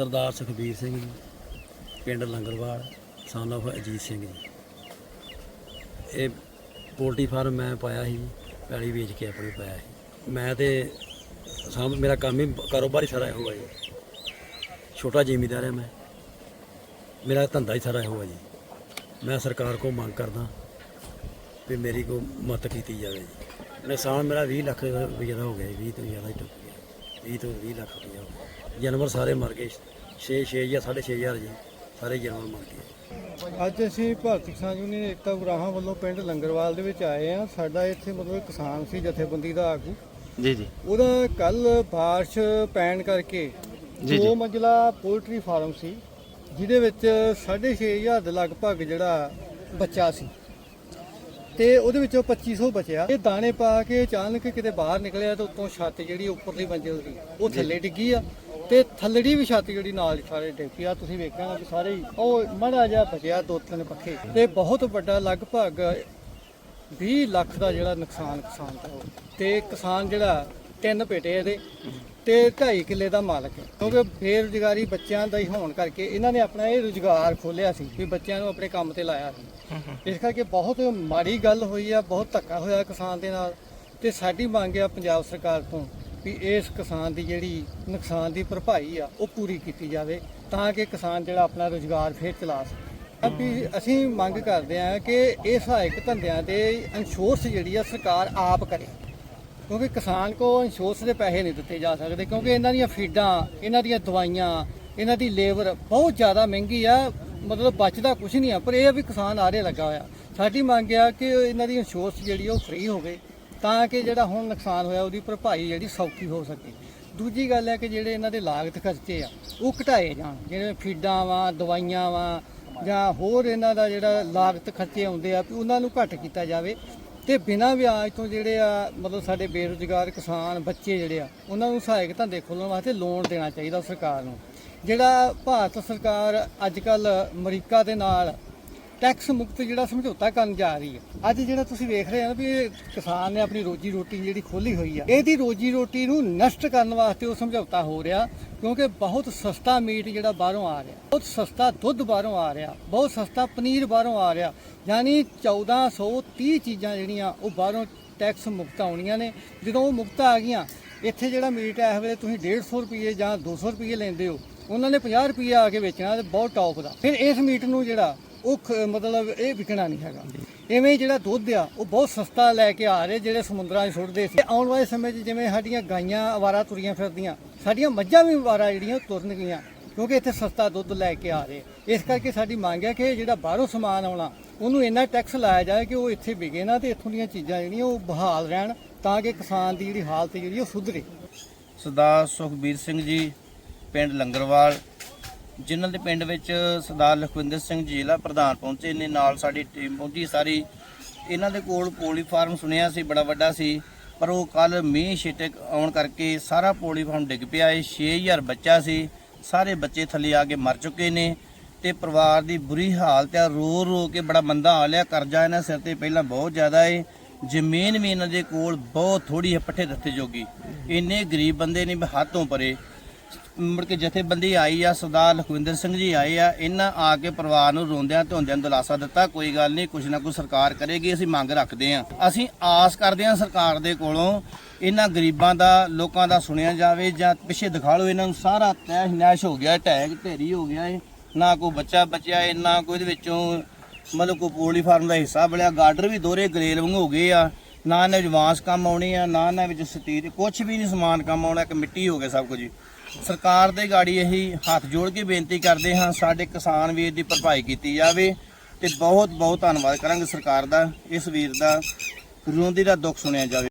ਸਰਦਾਰ ਸੁਖਬੀਰ ਸਿੰਘ ਜੀ, ਪਿੰਡ ਲੰਗਰਵਾਲ ਸਨ of ਅਜੀਤ ਸਿੰਘ ਜੀ। ਇਹ poultry farm ਮੈਂ ਪਾਇਆ ਸੀ ਪੈਲੀ ਵੇਚ ਕੇ ਆਪਣੀ ਪਾਇਆ ਸੀ। ਮੈਂ ਤੇ ਸਾਂਭ, ਮੇਰਾ ਕੰਮ ਹੀ ਕਾਰੋਬਾਰ ਹੀ ਸਾਰਾ ਇਹੋ ਹੈ ਜੀ। ਛੋਟਾ ਜ਼ਿਮੀਦਾਰ ਹੈ ਮੈਂ। ਮੇਰਾ ਧੰਦਾ ਹੀ ਸਾਰਾ ਇਹੋ ਹੈ ਜੀ। ਮੈਂ ਸਰਕਾਰ ਕੋਲ ਮੰਗ ਕਰਦਾ ਵੀ ਮੇਰੀ ਕੋ ਮਦਦ ਕੀਤੀ ਜਾਵੇ ਜੀ। ਨੁਕਸਾਨ ਮੇਰਾ 20 ਲੱਖ ਰੁਪਏ ਦਾ ਹੋ ਗਿਆ ਜੀ 20 ਤੋਂ ਜ਼ਿਆਦਾ ਹੀ ਟੁੱਟ ਗਿਆ। 20 ਤੋਂ 20 ਲੱਖ ਰੁਪਏ ਜਾਨਵਰ ਸਾਰੇ ਮਰ ਗਏ। 6 6 ਜਾਂ 6.5 ਜੀ। ਸਾਰੇ ਜਾਨਵਰ ਮਰ ਗਏ। ਅੱਜ ਅਸੀਂ ਭਾਰਤੀ ਕਿਸਾਨ ਯੂਨੀਅਨ ਏਕਤਾ ਗੁਰਾਹਾਂ ਵੱਲੋਂ ਪਿੰਡ ਲੰਗਰਵਾਲ ਦੇ ਵਿੱਚ ਆਏ ਆ ਸਾਡਾ ਇੱਥੇ ਮਤਲਬ ਕਿਸਾਨ ਸੀ ਜਥੇਬੰਦੀ ਦਾ ਆਗੂ। ਜੀ ਜੀ। ਉਹਦਾ ਕੱਲ ਬਾਰਿਸ਼ ਪੈਣ ਕਰਕੇ ਜੀ, ਦੋ ਜੀ। ਮੰਜ਼ਲਾ ਪੋਲਟਰੀ ਫਾਰਮ ਸੀ ਜਿਹਦੇ ਵਿੱਚ 6500 ਦੇ ਲਗਭਗ ਜਿਹੜਾ ਬੱਚਾ ਸੀ। ਤੇ ਉਹਦੇ ਵਿੱਚੋਂ 2500 ਬਚਿਆ। ਇਹ ਦਾਣੇ ਪਾ ਕੇ ਅਚਾਨਕ ਕਿਤੇ ਬਾਹਰ ਨਿਕਲਿਆ ਤੇ ਉੱਤੋਂ ਛੱਤ ਜਿਹੜੀ ਉੱਪਰਲੀ ਮੰਜ਼ਿਲ ਦੀ ਉਹ ਥੱਲੇ ਡਿੱਗੀ ਆ। ਤੇ ਥੱਲੜੀ ਵੀ ਛੱਤ ਜਿਹੜੀ ਨਾਲ ਸਾਰੇ ਡਿੱਗ ਆ। ਤੁਸੀਂ ਵੇਖਿਆ ਨਾ ਵੀ ਸਾਰੇ ਹੀ ਉਹ ਮਾੜਾ ਜਿਹਾ ਬਚਿਆ ਦੋ ਤਿੰਨ ਪੱਖੇ। ਤੇ ਬਹੁਤ ਵੱਡਾ ਲਗਭਗ 20 ਲੱਖ ਦਾ ਜਿਹੜਾ ਨੁਕਸਾਨ ਕਿਸਾਨ ਦਾ ਤੇ ਕਿਸਾਨ ਜਿਹੜਾ ਤਿੰਨ ਪੇਟੇ ਇਹਦੇ ਤੇ 2.5 ਕਿੱਲੇ ਦਾ ਮਾਲਕ ਹੈ। ਕਿਉਂਕਿ ਬੇਰੁਜ਼ਗਾਰੀ ਬੱਚਿਆਂ ਦਾ ਹੀ ਹੋਣ ਕਰਕੇ ਇਹਨਾਂ ਨੇ ਆਪਣਾ ਇਹ ਰੁਜ਼ਗਾਰ ਖੋਲਿਆ ਸੀ ਵੀ ਬੱਚਿਆਂ ਨੂੰ ਆਪਣੇ ਕੰਮ ਤੇ ਲਾਇਆ ਸੀ। ਇਸ ਕਰਕੇ ਬਹੁਤ ਮਾੜੀ ਗੱਲ ਹੋਈ ਆ, ਬਹੁਤ ਧੱਕਾ ਹੋਇਆ ਕਿਸਾਨ ਦੇ ਨਾਲ ਤੇ ਸਾਡੀ ਮੰਗ ਆ ਪੰਜਾਬ ਸਰਕਾਰ ਤੋਂ ਵੀ ਇਸ ਕਿਸਾਨ ਦੀ ਜਿਹੜੀ ਨੁਕਸਾਨ ਦੀ ਭਰਪਾਈ ਆ, ਉਹ ਪੂਰੀ ਕੀਤੀ ਜਾਵੇ ਤਾਂ ਕਿ ਕਿਸਾਨ ਜਿਹੜਾ ਆਪਣਾ ਰੁਜ਼ਗਾਰ ਫੇਰ ਚਲਾ ਸਕੇ। ਵੀ ਅਸੀਂ ਮੰਗ ਕਰਦੇ ਹਾਂ ਕਿ ਇਹ ਸਹਾਇਕ ਧੰਦਿਆਂ ਦੇ ਇੰਸ਼ੋਰੈਂਸ ਜਿਹੜੀ ਆ ਸਰਕਾਰ ਆਪ ਕਰੇ। ਕਿਉਂਕਿ ਕਿਸਾਨ ਕੋ ਇੰਸ਼ੋਰੈਂਸ ਦੇ ਪੈਸੇ ਨਹੀਂ ਦਿੱਤੇ ਜਾ ਸਕਦੇ, ਕਿਉਂਕਿ ਇਹਨਾਂ ਦੀਆਂ ਫੀਡਾਂ ਇਹਨਾਂ ਦੀਆਂ ਦਵਾਈਆਂ, ਇਹਨਾਂ ਦੀ ਲੇਬਰ ਬਹੁਤ ਜ਼ਿਆਦਾ ਮਹਿੰਗੀ ਆ, ਮਤਲਬ ਬਚਦਾ ਕੁਝ ਨਹੀਂ ਆ, ਪਰ ਇਹ ਆ ਵੀ ਕਿਸਾਨ ਆਰੇ ਲੱਗਾ ਹੋਇਆ। ਸਾਡੀ ਮੰਗ ਆ ਕਿ ਇਹਨਾਂ ਦੀ ਇੰਸ਼ੋਰੈਂਸ ਜਿਹੜੀ ਆ ਉਹ ਫ੍ਰੀ ਹੋਵੇ, ਤਾਂ ਕਿ ਜਿਹੜਾ ਹੁਣ ਨੁਕਸਾਨ ਹੋਇਆ ਉਹਦੀ ਭਰਪਾਈ ਜਿਹੜੀ ਸੌਖੀ ਹੋ ਸਕੇ। ਦੂਜੀ ਗੱਲ ਹੈ ਕਿ ਜਿਹੜੇ ਇਹਨਾਂ ਦੇ ਲਾਗਤ ਖਰਚੇ ਆ, ਉਹ ਘਟਾਏ ਜਾਣ, ਜਿਵੇਂ ਫੀਡਾਂ ਵਾ, ਦਵਾਈਆਂ ਵਾ, ਜਾਂ ਹੋਰ ਇਹਨਾਂ ਦਾ ਜਿਹੜਾ ਲਾਗਤ ਖਰਚੇ ਆਉਂਦੇ ਆ ਵੀ ਉਹਨਾਂ ਨੂੰ ਘੱਟ ਕੀਤਾ ਜਾਵੇ। ਤੇ ਬਿਨਾਂ ਵਿਆਜ ਤੋਂ ਜਿਹੜੇ ਆ, ਮਤਲਬ ਸਾਡੇ ਬੇਰੁਜ਼ਗਾਰ ਕਿਸਾਨ, ਬੱਚੇ ਜਿਹੜੇ ਆ, ਉਹਨਾਂ ਨੂੰ ਸਹਾਇਕ ਧੰਦੇ ਖੋਲ੍ਹਣ ਵਾਸਤੇ ਲੋਨ ਦੇਣਾ ਚਾਹੀਦਾ ਸਰਕਾਰ ਨੂੰ। ਜਿਹੜਾ ਭਾਰਤ ਸਰਕਾਰ ਅੱਜ ਕੱਲ ਅਮਰੀਕਾ ਦੇ ਨਾਲ ਟੈਕਸ ਮੁਕਤ ਜਿਹੜਾ ਸਮਝੌਤਾ ਕਰਨ ਜਾ ਰਹੀ ਹੈ। ਅੱਜ ਜਿਹੜਾ ਤੁਸੀਂ ਵੇਖ ਰਹੇ ਹੋ ਵੀ ਕਿਸਾਨ ਨੇ ਆਪਣੀ ਰੋਜੀ ਰੋਟੀ ਜਿਹੜੀ ਖੋਲੀ ਹੋਈ ਆ, ਇਹਦੀ ਰੋਜੀ ਰੋਟੀ ਨੂੰ ਨਸ਼ਟ ਕਰਨ ਵਾਸਤੇ ਉਹ ਸਮਝੌਤਾ ਹੋ ਰਿਹਾ ਕਿਉਂਕਿ ਬਹੁਤ ਸਸਤਾ ਮੀਟ ਜਿਹੜਾ ਬਾਹਰੋਂ ਆ ਰਿਹਾ, ਬਹੁਤ ਸਸਤਾ ਦੁੱਧ ਬਾਹਰੋਂ ਆ ਰਿਹਾ, ਬਹੁਤ ਸਸਤਾ ਪਨੀਰ ਬਾਹਰੋਂ ਆ ਰਿਹਾ, ਯਾਨੀ 1430 ਚੀਜ਼ਾਂ ਜਿਹੜੀਆਂ ਉਹ ਬਾਹਰੋਂ ਟੈਕਸ ਮੁਕਤ ਆਉਣੀਆਂ ਨੇ। ਜਦੋਂ ਉਹ ਮੁਕਤ ਆ ਗਈਆਂ, ਇੱਥੇ ਜਿਹੜਾ ਮੀਟ ਹੈ, ਇਸ ਵੇਲੇ ਤੁਸੀਂ 150 ਰੁਪਏ ਜਾਂ 200 ਰੁਪਏ ਲੈਂਦੇ ਹੋ, ਉਹਨਾਂ ਨੇ 50 ਰੁਪਏ ਆ ਕੇ ਵੇਚਣਾ ਤੇ ਬਹੁਤ ਟੌਪ ਦਾ। ਫਿਰ ਇਸ ਮੀਟ ਨੂੰ ਜਿਹੜਾ ਉਹ ਖ- ਮਤਲਬ ਇਹ ਵਿਕਣਾ ਨਹੀਂ ਹੈਗਾ। ਐਵੇਂ ਹੀ ਜਿਹੜਾ ਦੁੱਧ ਆ, ਉਹ ਬਹੁਤ ਸਸਤਾ ਲੈ ਕੇ ਆ ਰਹੇ ਜਿਹੜੇ ਸਮੁੰਦਰਾਂ 'ਚ ਸੁੱਟਦੇ ਸੀ। ਆਉਣ ਵਾਲੇ ਸਮੇਂ 'ਚ ਜਿਵੇਂ ਸਾਡੀਆਂ ਗਾਈਆਂ ਅਵਾਰਾ ਤੁਰੀਆਂ ਫਿਰਦੀਆਂ, ਸਾਡੀਆਂ ਮੱਝਾਂ ਵੀ ਅਵਾਰਾ ਜਿਹੜੀਆਂ ਉਹ ਤੁਰਨਗੀਆਂ ਕਿਉਂਕਿ ਇੱਥੇ ਸਸਤਾ ਦੁੱਧ ਲੈ ਕੇ ਆ ਰਹੇ। ਇਸ ਕਰਕੇ ਸਾਡੀ ਮੰਗ ਹੈ ਕਿ ਜਿਹੜਾ ਬਾਹਰੋਂ ਸਮਾਨ ਆਉਣਾ, ਉਹਨੂੰ ਇੰਨਾ ਟੈਕਸ ਲਾਇਆ ਜਾਏ ਕਿ ਉਹ ਇੱਥੇ ਵਿਕੇ ਨਾ ਤੇ ਇੱਥੋਂ ਦੀਆਂ ਚੀਜ਼ਾਂ ਜਿਹੜੀਆਂ ਉਹ ਬਹਾਲ ਰਹਿਣ, ਤਾਂ ਕਿ ਕਿਸਾਨ ਦੀ ਜਿਹੜੀ ਹਾਲਤ ਜਿਹੜੀ ਉਹ ਸੁਧਰੇ। ਸਰਦਾਰ ਸੁਖਬੀਰ ਸਿੰਘ ਜੀ, ਪਿੰਡ ਲੰਗਰਵਾਲ ਜਿਨ੍ਹਾਂ ਦੇ ਪਿੰਡ ਵਿੱਚ ਸਰਦਾਰ ਲਖਵਿੰਦਰ ਸਿੰਘ ਜ਼ਿਲ੍ਹਾ ਪ੍ਰਧਾਨ ਪਹੁੰਚੇ ਨੇ, ਨਾਲ ਸਾਡੀ ਟੀਮ ਪਹੁੰਚੀ ਸਾਰੀ। ਇਹਨਾਂ ਦੇ ਕੋਲ ਪੋਲੀ ਫਾਰਮ ਸੁਣਿਆ ਸੀ, ਬੜਾ ਵੱਡਾ ਸੀ, ਪਰ ਉਹ ਕੱਲ ਮੀਂਹ ਛਿਟਕ ਆਉਣ ਕਰਕੇ ਸਾਰਾ ਪੋਲੀ ਫਾਰਮ ਡਿੱਗ ਪਿਆ ਇਹ 6000 ਬੱਚਾ ਸੀ, ਸਾਰੇ ਬੱਚੇ ਥੱਲੇ ਆ ਕੇ ਮਰ ਚੁੱਕੇ ਨੇ ਤੇ ਪਰਿਵਾਰ ਦੀ ਬੁਰੀ ਹਾਲਤ ਹੈ ਰੋ ਰੋ ਕੇ ਬੜਾ ਮੰਦਾ ਹਾਲ ਆ, ਕਰਜ਼ਾ ਇਹਨਾਂ ਸਿਰ ਤੇ ਪਹਿਲਾਂ ਬਹੁਤ ਜ਼ਿਆਦਾ ਏ, ਜ਼ਮੀਨ ਵੀ ਇਹਨਾਂ ਦੇ ਕੋਲ ਬਹੁਤ ਥੋੜੀ ਹੈ, ਪੱਠੇ ਦੱਥੇ ਜੋਗੀ। ਇੰਨੇ ਗਰੀਬ ਬੰਦੇ ਨੇ ਹੱਥੋਂ ਪਰੇ। ਮੁੜ ਕੇ ਜਥੇਬੰਦੀ ਆਈ ਆ, ਸਰਦਾਰ ਲਖਵਿੰਦਰ ਸਿੰਘ ਜੀ ਆਏ ਆ, ਇਹਨਾਂ ਆ ਕੇ ਪਰਿਵਾਰ ਨੂੰ ਰੋਂਦਿਆਂ ਧੋਂਦਿਆਂ ਨੂੰ ਦਿਲਾਸਾ ਦਿੱਤਾ, ਕੋਈ ਗੱਲ ਨਹੀਂ, ਕੁਛ ਨਾ ਕੁਛ ਸਰਕਾਰ ਕਰੇਗੀ, ਅਸੀਂ ਮੰਗ ਰੱਖਦੇ ਆ ਅਸੀਂ ਆਸ ਕਰਦੇ ਆ ਸਰਕਾਰ ਦੇ ਕੋਲੋਂ ਇਹਨਾਂ ਗਰੀਬਾਂ ਦਾ, ਲੋਕਾਂ ਦਾ ਸੁਣਿਆ ਜਾਵੇ ਜਾਂ ਪਿੱਛੇ ਦਿਖਾ ਲਓ ਇਹਨਾਂ ਨੂੰ, ਸਾਰਾ ਤਹਿ ਨੈਸ਼ ਹੋ ਗਿਆ ਟੈਗ ਢੇਰੀ ਹੋ ਗਿਆ ਏ। ਨਾ ਕੋਈ ਬੱਚਾ ਬਚਿਆ ਏ, ਨਾ ਕੋਈ ਇਹਦੇ ਵਿੱਚੋਂ ਮਤਲਬ ਕੋਈ ਪੋਲੀ ਫਾਰਮ ਦਾ ਹਿੱਸਾ ਬਣਿਆ, ਗਾਰਡਰ ਵੀ ਦੋਰੇ ਗਰੇਲ ਵਾਂਗ ਹੋ ਗਏ ਆ। ਨਾ ਇਹਨਾਂ ਵਿੱਚ ਵਾਂਸ ਕੰਮ ਆਉਣੀ ਆ, ਨਾ ਇਹਨਾਂ ਵਿੱਚ ਸਤੀਰ ਕੁਝ ਵੀ ਨਹੀਂ ਸਮਾਨ ਕੰਮ ਆਉਣਾ, ਇੱਕ ਮਿੱਟੀ ਹੋ ਗਿਆ ਸਭ ਕੁਝ। ਸਰਕਾਰ ਦੇ ਗਾੜੀ ਇਹੀ ਹੱਥ ਜੋੜ ਕੇ ਬੇਨਤੀ ਕਰਦੇ ਹਾਂ, ਸਾਡੇ ਕਿਸਾਨ ਵੀਰ ਦੀ ਭਰਪਾਈ ਕੀਤੀ ਜਾਵੇ ਤੇ ਬਹੁਤ ਬਹੁਤ ਧੰਨਵਾਦ ਕਰਾਂਗੇ ਸਰਕਾਰ ਦਾ, ਇਸ ਵੀਰ ਦਾ, ਰੋਂਦੀ ਦਾ ਦੁੱਖ ਸੁਣਿਆ ਜਾਵੇ।